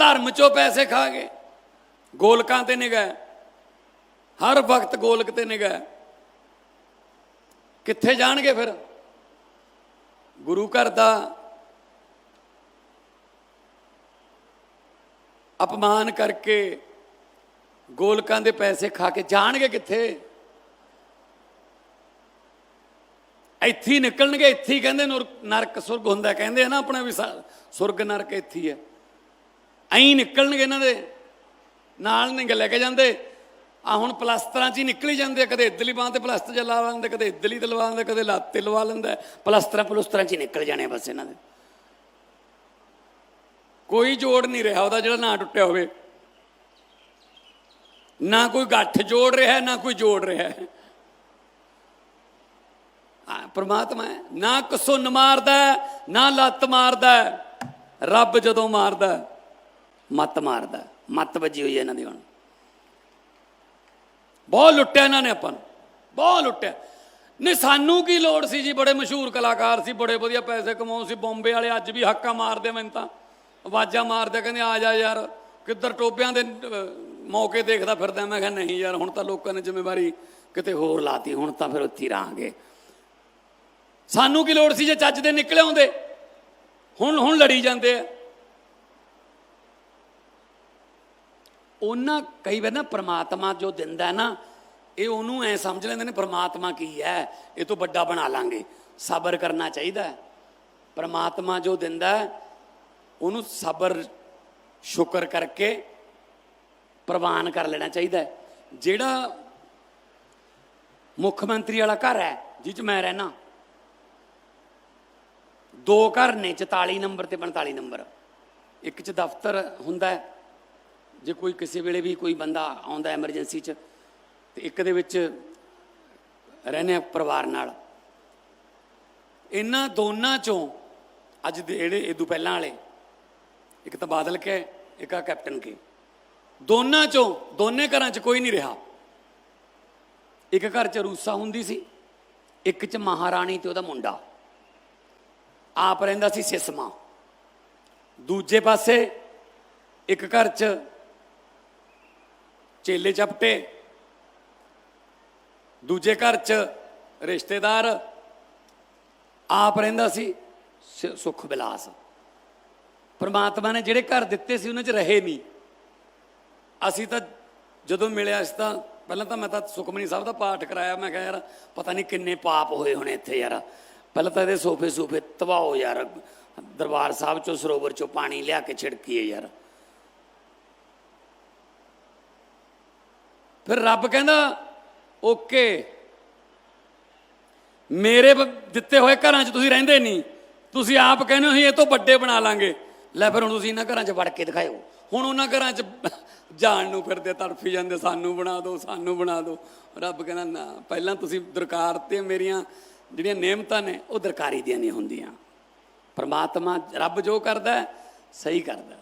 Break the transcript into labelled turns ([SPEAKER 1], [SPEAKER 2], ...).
[SPEAKER 1] ਧਰਮ ਚੋਂ ਪੈਸੇ ਖਾ ਗਏ। ਗੋਲਕਾਂ ਤੇ ਨਿਗਾਹ। ਹਰ ਵਕਤ ਗੋਲਕ ਤੇ ਨਿਗਾਹ। ਕਿੱਥੇ ਜਾਣਗੇ ਫਿਰ? ਗੁਰੂ ਘਰ ਦਾ ਅਪਮਾਨ ਕਰਕੇ ਗੋਲਕਾਂ ਦੇ ਪੈਸੇ ਖਾ ਕੇ ਜਾਣਗੇ ਕਿੱਥੇ? ਇੱਥੇ ਹੀ ਨਿਕਲਣਗੇ, ਇੱਥੇ ਹੀ ਕਹਿੰਦੇ ਨੁਰ- ਨਰਕ ਸੁਰਗ ਹੁੰਦਾ। ਕਹਿੰਦੇ ਆ ਨਾ ਆਪਣਾ ਵੀ ਸੁਰਗ ਨਰਕ ਇੱਥੇ ਹੀ ਹੈ। ਐਂ ਨਿਕਲਣਗੇ ਇਹਨਾਂ ਦੇ। ਨਾਲ ਨਹੀਂ ਲੈ ਕੇ ਜਾਂਦੇ। ਆ ਹੁਣ ਪਲਸਤਰਾਂ 'ਚ ਹੀ ਨਿਕਲੀ ਜਾਂਦੇ ਕਦੇ ਇਧਰਲੀ ਬਾਹ ਤੇ ਪਲਸਤਰ ਚ ਲੈਂਦੇ, ਕਦੇ ਇਧਰਲੀ ਤੇ ਲਵਾ ਲੈਂਦੇ, ਕਦੇ ਲੱਤ ਤੇ ਲਵਾ ਲੈਂਦਾ। ਪਲਸਤਰਾਂ ਪਲੁਸਤਰਾਂ 'ਚ ਹੀ ਨਿਕਲ ਜਾਣੇ ਬਸ ਇਹਨਾਂ ਦੇ। ਕੋਈ ਜੋੜ ਨਹੀਂ ਰਿਹਾ ਉਹਦਾ ਜਿਹੜਾ ਨਾ ਟੁੱਟਿਆ ਹੋਵੇ। ਨਾ ਕੋਈ ਗੱਠ ਜੋੜ ਰਿਹਾ, ਨਾ ਕੋਈ ਜੋੜ ਰਿਹਾ। ਪਰਮਾਤਮਾ ਨਾ ਕਸੁੰਨ ਮਾਰਦਾ, ਨਾ ਲੱਤ ਮਾਰਦਾ। ਰੱਬ ਜਦੋਂ ਮਾਰਦਾ। ਮੱਤ ਮਾਰਦਾ, ਮੱਤ ਵੱਜੀ ਹੋਈ ਹੈ ਇਹਨਾਂ ਦੀ ਹੁਣ। ਬਹੁਤ ਲੁੱਟਿਆ ਇਹਨਾਂ ਨੇ ਆਪਾਂ ਨੂੰ, ਬਹੁਤ ਲੁੱਟਿਆ। ਨਹੀਂ, ਸਾਨੂੰ ਕੀ ਲੋੜ ਸੀ ਜੀ? ਬੜੇ ਮਸ਼ਹੂਰ ਕਲਾਕਾਰ ਸੀ, ਬੜੇ ਵਧੀਆ ਪੈਸੇ ਕਮਾਉਂ ਸੀ, ਬੰਬੇ ਵਾਲੇ ਅੱਜ ਵੀ ਹੱਕਾ ਮਾਰਦੇ ਮੈਨੂੰ ਤਾਂ। ਆਵਾਜ਼ਾਂ ਮਾਰਦੇ ਕਹਿੰਦੇ, ਆ ਜਾ ਯਾਰ, ਕਿੱਧਰ ਟੋਬਿਆਂ ਦੇ ਮੌਕੇ ਦੇਖਦਾ ਫਿਰਦਾ। ਮੈਂ ਕਿਹਾ, ਨਹੀਂ ਯਾਰ, ਹੁਣ ਤਾਂ ਲੋਕਾਂ ਨੇ ਜ਼ਿੰਮੇਵਾਰੀ ਕਿਤੇ ਹੋਰ ਲਾਤੀ, ਹੁਣ ਤਾਂ ਫਿਰ ਉੱਥੇ ਹੀ ਰਹਾਂਗੇ। ਸਾਨੂੰ ਕੀ ਲੋੜ ਸੀ ਜੇ ਚੱਜ ਦੇ ਨਿਕਲੇ ਆਉਂਦੇ? ਹੁਣ ਹੁਣ ਲੜੀ ਜਾਂਦੇ ਆ। ਉਹਨਾਂ ਕਈ ਵਾਰ ਨਾ ਪ੍ਰਮਾਤਮਾ ਜੋ ਦਿੰਦਾ ਨਾ, ਇਹ ਉਹਨੂੰ ਐ ਸਮਝ ਲੈਂਦੇ ਨੇ ਪ੍ਰਮਾਤਮਾ ਕੀ ਹੈ, ਇਹ ਤੋਂ ਵੱਡਾ ਬਣਾ ਲਾਂਗੇ। ਸਬਰ ਕਰਨਾ ਚਾਹੀਦਾ ਹੈ। ਪ੍ਰਮਾਤਮਾ ਜੋ ਦਿੰਦਾ ਉਹਨੂੰ ਸਬਰ, ਸ਼ੁਕਰ ਕਰਕੇ ਪ੍ਰਵਾਨ ਕਰ ਲੈਣਾ ਚਾਹੀਦਾ ਜਿਹੜਾ ਮੁੱਖ ਮੰਤਰੀ ਵਾਲਾ ਘਰ ਹੈ, ਜਿਹ 'ਚ ਮੈਂ ਰਹਿਣਾ ਦੋ ਘਰ ਨੇ 44 ਨੰਬਰ ਤੇ 45 ਨੰਬਰ। ਇੱਕ 'ਚ ਦਫ਼ਤਰ ਹੁੰਦਾ ਹੈ ਜੇ ਕੋਈ ਕਿਸੇ ਵੇਲੇ ਵੀ ਕੋਈ ਬੰਦਾ ਆਉਂਦਾ ਐਮਰਜੈਂਸੀ 'ਚ, ਤੇ ਇੱਕ ਦੇ ਵਿੱਚ ਰਹਿੰਦੇ ਆ ਪਰਿਵਾਰ ਨਾਲ। ਇਹਨਾਂ ਦੋਨਾਂ ਚੋਂ ਅੱਜ ਦੇ ਜਿਹੜੇ ਇਦੋਂ ਪਹਿਲਾਂ ਵਾਲੇ, ਇੱਕ ਤਾਂ ਬਾਦਲ ਕੇ, ਇੱਕ ਆ ਕੈਪਟਨ ਕੇ। ਦੋਨਾਂ ਚੋਂ, ਦੋਨੇ ਘਰਾਂ 'ਚ ਕੋਈ ਨਹੀਂ ਰਿਹਾ। ਇੱਕ ਘਰ 'ਚ ਰੂਸਾ ਹੁੰਦੀ ਸੀ, ਇੱਕ 'ਚ ਮਹਾਰਾਣੀ ਤੇ ਉਹਦਾ ਮੁੰਡਾ। ਆਪ ਰਹਿੰਦਾ ਸੀ ਸਿਸਮਾ। ਦੂਜੇ ਪਾਸੇ ਇੱਕ ਘਰ 'ਚ ਚੇਲੇ ਚਪਟੇ ਦੂਜੇ ਘਰ 'ਚ ਰਿਸ਼ਤੇਦਾਰ ਆਪ ਰਹਿੰਦਾ ਸੀ, ਸ- ਸੁਖ ਬਿਲਾਸ। ਪਰਮਾਤਮਾ ਨੇ ਜਿਹੜੇ ਘਰ ਦਿੱਤੇ ਸੀ, ਉਹਨਾਂ 'ਚ ਰਹੇ ਨਹੀਂ ਅਸੀਂ ਤਾਂ ਜਦੋਂ ਮਿਲਿਆ ਸੀ ਤਾਂ, ਪਹਿਲਾਂ ਤਾਂ ਮੈਂ ਤਾਂ ਸੁਖਮਨੀ ਸਾਹਿਬ ਦਾ ਪਾਠ ਕਰਾਇਆ, ਮੈਂ ਕਿਹਾ ਯਾਰ ਪਤਾ ਨਹੀਂ ਕਿੰਨੇ ਪਾਪ ਹੋਏ ਹੋਣੇ ਇੱਥੇ ਯਾਰ। ਪਹਿਲਾਂ ਤਾਂ ਇਹਦੇ ਸੋਫੇ ਸੂਫੇ ਤਬਾਓ ਯਾਰ। ਦਰਬਾਰ ਸਾਹਿਬ ਚੋਂ ਸਰੋਵਰ ਚੋਂ ਪਾਣੀ ਲਿਆ ਕੇ ਛਿੜਕੀਏ ਯਾਰ। ਫਿਰ ਰੱਬ ਕਹਿੰਦਾ, ਓਕੇ, ਮੇਰੇ ਦਿੱਤੇ ਹੋਏ ਘਰਾਂ 'ਚ ਤੁਸੀਂ ਰਹਿੰਦੇ ਨਹੀਂ, ਤੁਸੀਂ ਆਪ ਕਹਿੰਦੇ ਹੋ ਅਸੀਂ ਇਹ ਤੋਂ ਵੱਡੇ ਬਣਾ ਲਾਂਗੇ। ਲੈ ਫਿਰ ਹੁਣ ਤੁਸੀਂ ਇਹਨਾਂ ਘਰਾਂ 'ਚ ਵੜ ਕੇ ਦਿਖਾਇਓ। ਹੁਣ ਉਹਨਾਂ ਘਰਾਂ 'ਚ ਜਾਣ ਨੂੰ ਫਿਰਦੇ, ਤੜਫੀ ਜਾਂਦੇ, ਸਾਨੂੰ ਬਣਾ ਦਿਓ, ਸਾਨੂੰ ਬਣਾ ਦਿਓ। ਰੱਬ ਕਹਿੰਦਾ, ਨਾ, ਪਹਿਲਾਂ ਤੁਸੀਂ ਦਰਕਾਰ ਤੇ ਮੇਰੀਆਂ ਜਿਹੜੀਆਂ ਨਿਯਮਤਾਂ ਨੇ, ਉਹ ਦਰਕਾਰੀ ਦੀਆਂ ਨਹੀਂ ਹੁੰਦੀਆਂ। ਪਰਮਾਤਮਾ ਰੱਬ ਜੋ ਕਰਦਾ, ਸਹੀ ਕਰਦਾ।